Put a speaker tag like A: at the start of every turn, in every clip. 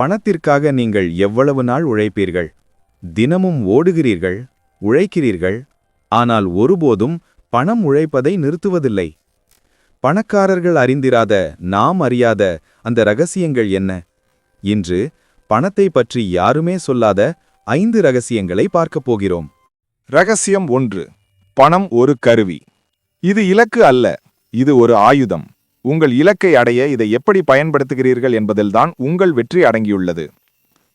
A: பணத்திற்காக நீங்கள் எவ்வளவு நாள் உழைப்பீர்கள்? தினமும் ஓடுகிறீர்கள் உழைக்கிறீர்கள் ஆனால் ஒருபோதும் பணம் உழைப்பதை நிறுத்துவதில்லை. பணக்காரர்கள் அறிந்திராத நாம் அறியாத அந்த ரகசியங்கள் என்ன? இன்று பணத்தை பற்றி யாருமே சொல்லாத ஐந்து ரகசியங்களை பார்க்கப் போகிறோம்.
B: ரகசியம் ஒன்று பணம் ஒரு கருவி. இது இலக்கு அல்ல இது ஒரு ஆயுதம். உங்கள் இலக்கை அடைய இதை எப்படி பயன்படுத்துகிறீர்கள் என்பதில்தான் உங்கள் வெற்றி அடங்கியுள்ளது.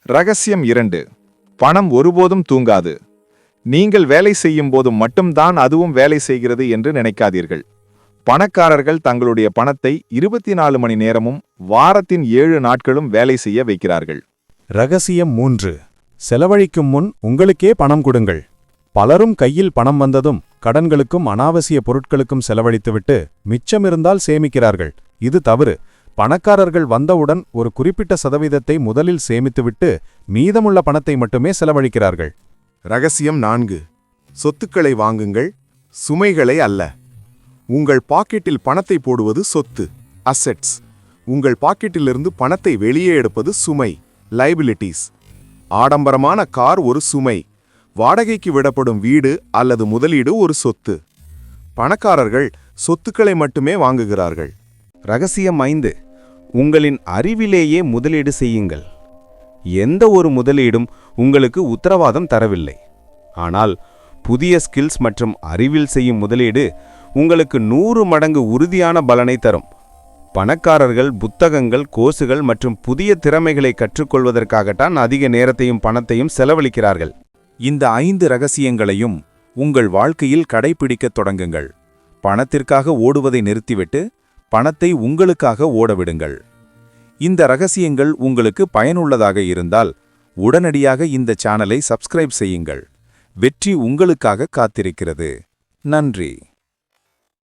B: ரகசியம் இரண்டு. பணம் ஒருபோதும் தூங்காது. நீங்கள் வேலை செய்யும் போது மட்டும்தான் அதுவும் வேலை செய்கிறது என்று நினைக்காதீர்கள். பணக்காரர்கள் தங்களுடைய பணத்தை இருபத்தி நாலு மணி நேரமும் வாரத்தின் ஏழு நாட்களும் வேலை செய்ய வைக்கிறார்கள்.
C: ரகசியம் மூன்று. செலவழிக்கும் முன் உங்களுக்கே பணம் கொடுங்கள். பலரும் கையில் பணம் வந்ததும் கடன்களுக்கும் அனாவசிய பொருட்களுக்கும் செலவழித்துவிட்டு மிச்சமிருந்தால் சேமிக்கிறார்கள். இது தவறு. பணக்காரர்கள் வந்தவுடன் ஒரு குறிப்பிட்ட சதவீதத்தை முதலில் சேமித்துவிட்டு மீதமுள்ள பணத்தை மட்டுமே செலவழிக்கிறார்கள்.
D: ரகசியம் நான்கு. சொத்துக்களை வாங்குங்கள். சுமைகளை அல்ல. உங்கள் பாக்கெட்டில் பணத்தை போடுவது சொத்து. அசெட்ஸ் உங்கள் பாக்கெட்டிலிருந்து பணத்தை வெளியே எடுப்பது சுமை. லைபிலிட்டிஸ் ஆடம்பரமான கார் ஒரு சுமை. வாடகைக்கு விடப்படும் வீடு அல்லது முதலீடு ஒரு சொத்து. பணக்காரர்கள் சொத்துக்களை மட்டுமே வாங்குகிறார்கள்.
E: ரகசியம் ஐந்து உங்களின் அறிவிலேயே முதலீடு செய்யுங்கள். எந்த ஒரு முதலீடும் உங்களுக்கு உத்தரவாதம் தரவில்லை. ஆனால் புதிய ஸ்கில்ஸ் மற்றும் அறிவில் செய்யும் முதலீடு உங்களுக்கு நூறு மடங்கு உறுதியான பலனை தரும். பணக்காரர்கள் புத்தகங்கள் கோர்ஸுகள் மற்றும் புதிய திறமைகளை கற்றுக்கொள்வதற்காகத்தான் அதிக நேரத்தையும் பணத்தையும் செலவழிக்கிறார்கள்.
A: இந்த ஐந்து ரகசியங்களையும் உங்கள் வாழ்க்கையில் கடைபிடிக்கத் தொடங்குங்கள். பணத்திற்காக ஓடுவதை நிறுத்திவிட்டு பணத்தை உங்களுக்காக ஓடவிடுங்கள். இந்த ரகசியங்கள் உங்களுக்கு பயனுள்ளதாக இருந்தால் உடனடியாக இந்த சேனலை சப்ஸ்கிரைப் செய்யுங்கள். வெற்றி உங்களுக்காக காத்திருக்கிறது. நன்றி.